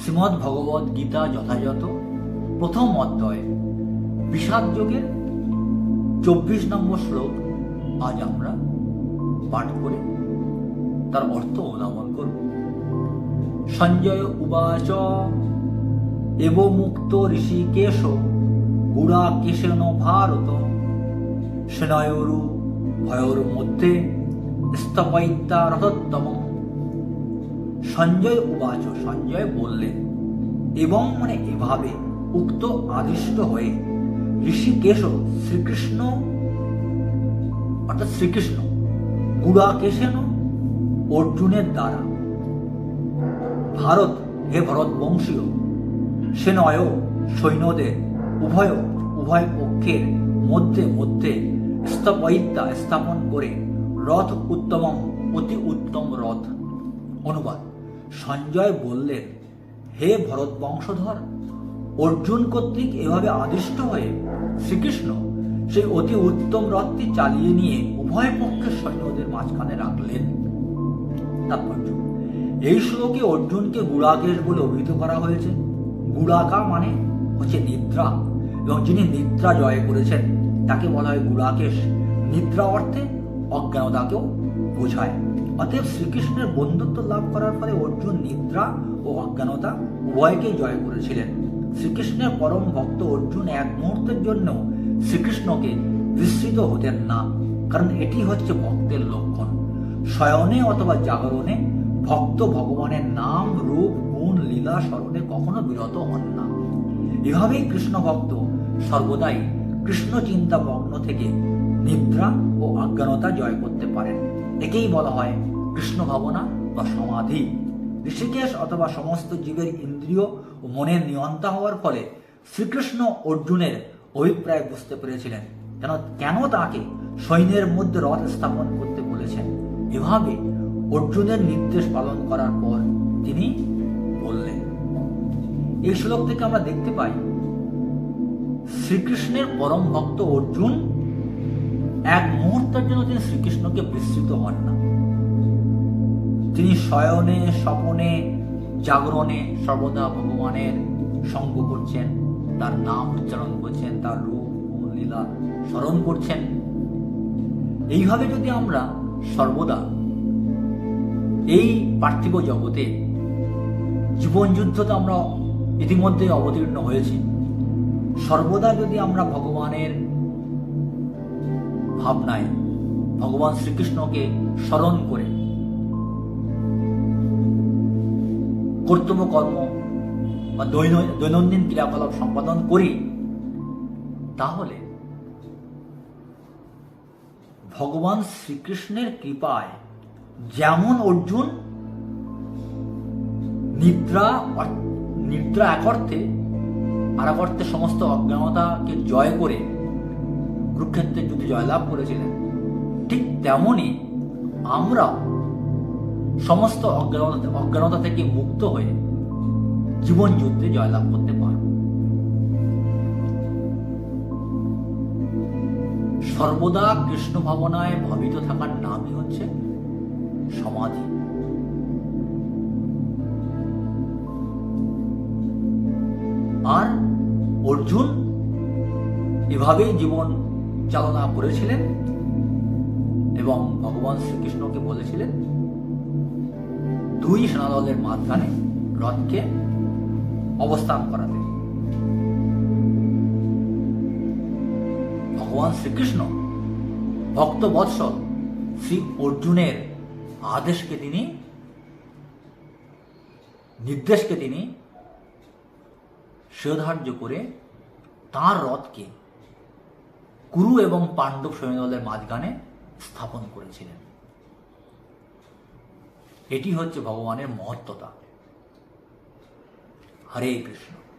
শ্রীমদ্ ভগবদ গীতা যথাযথ। প্রথম অধ্যায়, বিষাদ যোগের চব্বিশ নম্বর শ্লোক আজ আমরা পাঠ করে তার অর্থ অনুধাবন করব। সঞ্জয় উবাচ, এব মুক্ত ঋষিকেশ, গুড়া কেশেন ভারত সেনয়রু ভয়র মধ্যে স্তপৈত্যা রথোত্তম। সঞ্জয় উবাচ, সঞ্জয় বললেন, এবং মানে এভাবে উক্ত আদিষ্ট হয়ে ঋষিকেশ শ্রীকৃষ্ণ, অর্থাৎ শ্রীকৃষ্ণ, গুড়াকেশেন অর্জুনের দ্বারা। ভারত হে ভরত বংশীয় সেনয় সৈন্যদের উভয় উভয় পক্ষের মধ্যে মধ্যে স্তপৈত্যা স্থাপন করে রথ উত্তম অতি উত্তম রথ। অনুবাদ। সঞ্জয় বললেন, হে ভরত বংশধর, অর্জুন কর্তৃক এভাবে আদিষ্ট হয়ে শ্রীকৃষ্ণ সেই অতি উত্তম রথটি চালিয়ে নিয়ে উভয় পক্ষের সৈন্যদের মাঝখানে রাখলেন? তাৎপর্য, এই শ্লোকে অর্জুনকে গুড়াকেশ বলে অভিহিত করা হয়েছে। গুড়াকা মানে হচ্ছে নিদ্রা, এবং যিনি নিদ্রা জয় করেছেন, তাকে বলা হয় গুড়াকেশ নিদ্রা অর্থে অজ্ঞানতাকেও বোঝায়। অতএব শ্রীকৃষ্ণের বন্ধুত্ব লাভ করার ফলে অর্জুন নিদ্রা ও অজ্ঞানতা উভয়কেই জয় করেছিলেন। শ্রীকৃষ্ণের পরম ভক্ত অর্জুন এক মুহূর্তের জন্য শ্রীকৃষ্ণকে বিস্মৃত হতেন না, কারণ এটি হচ্ছে ভক্তের লক্ষণ। শয়নে অথবা জাগরণে ভক্ত ভগবানের নাম, রূপ, গুণ, লীলা স্মরণে কখনো বিরত হন না। এভাবেই কৃষ্ণ ভক্ত সর্বদাই কৃষ্ণ চিন্তা মগ্ন থেকে নিদ্রা ও অজ্ঞানতা জয় করতে পারেন। একেই বলা হয় কৃষ্ণ ভাবনা বা সমাধি। ঋষিকেশ অথবা সমস্ত জীবের ইন্দ্রিয় ও মনের নিয়ন্তা হওয়ার ফলে শ্রীকৃষ্ণ অর্জুনের অভিপ্রায় বুঝতে পেরেছিলেন। কেন কেন তাকে সৈন্যের মধ্যে রথ স্থাপন করতে বলেছেন? এভাবে অর্জুনের নির্দেশ পালন করার পর তিনি বললেন। এই শ্লোক থেকে আমরা দেখতে পাই, শ্রীকৃষ্ণের পরম ভক্ত অর্জুন এক মুহূর্তের জন্য তিনি শ্রীকৃষ্ণকে বিস্মৃত হন না। তিনি শয়নে, স্বপনে, জাগরণে সর্বদা ভগবানের সঙ্গ করছেন, তার নাম উচ্চারণ করছেন, তার রূপ লীলা স্মরণ করছেন। এইভাবে যদি আমরা সর্বদা এই পার্থিব জগতে জীবনযুদ্ধ তো আমরা ইতিমধ্যে অবতীর্ণ হয়েছি, সর্বদা যদি আমরা ভগবানের ভাবনায় ভগবান শ্রীকৃষ্ণকে স্মরণ করে কর্তব্য কর্ম বা দৈনন্দিন ক্রিয়াকলাপ সম্পাদন করি, তাহলে ভগবান শ্রীকৃষ্ণের কৃপায় যেমন অর্জুন নিদ্রা নিদ্রা এক অর্থে, আর এক অর্থে সমস্ত অজ্ঞানতাকে জয় করে কুরুক্ষেত্রের যুদ্ধে জয়লাভ করেছিলেন। ঠিক তেমনি আমরা সমস্ত অজ্ঞানতা অজ্ঞানতা থেকে মুক্ত হয়ে জীবন যুদ্ধে জয়লাভ করতে পারব। সর্বদা কৃষ্ণ ভাবনায় ভাবিত থাকার নামই হচ্ছে সমাধি। আর অর্জুন এভাবেই জীবন চালনা করেছিলেন এবং ভগবান শ্রীকৃষ্ণকে বলেছিলেন, দুই সেনাদলের মাঝখানে রথকে অবস্থান করাতে। ভগবান শ্রীকৃষ্ণ, ভক্ত বৎসল শ্রী অর্জুনের আদেশকে তিনি, নির্দেশকে তিনি শিরোধার্য করে তার রথকে কুরু এবং পাণ্ডব সৈন্যদলের মাঝখানে স্থাপন করেছিলেন। এটি হচ্ছে ভগবানের মহত্বতা। হরে কৃষ্ণ।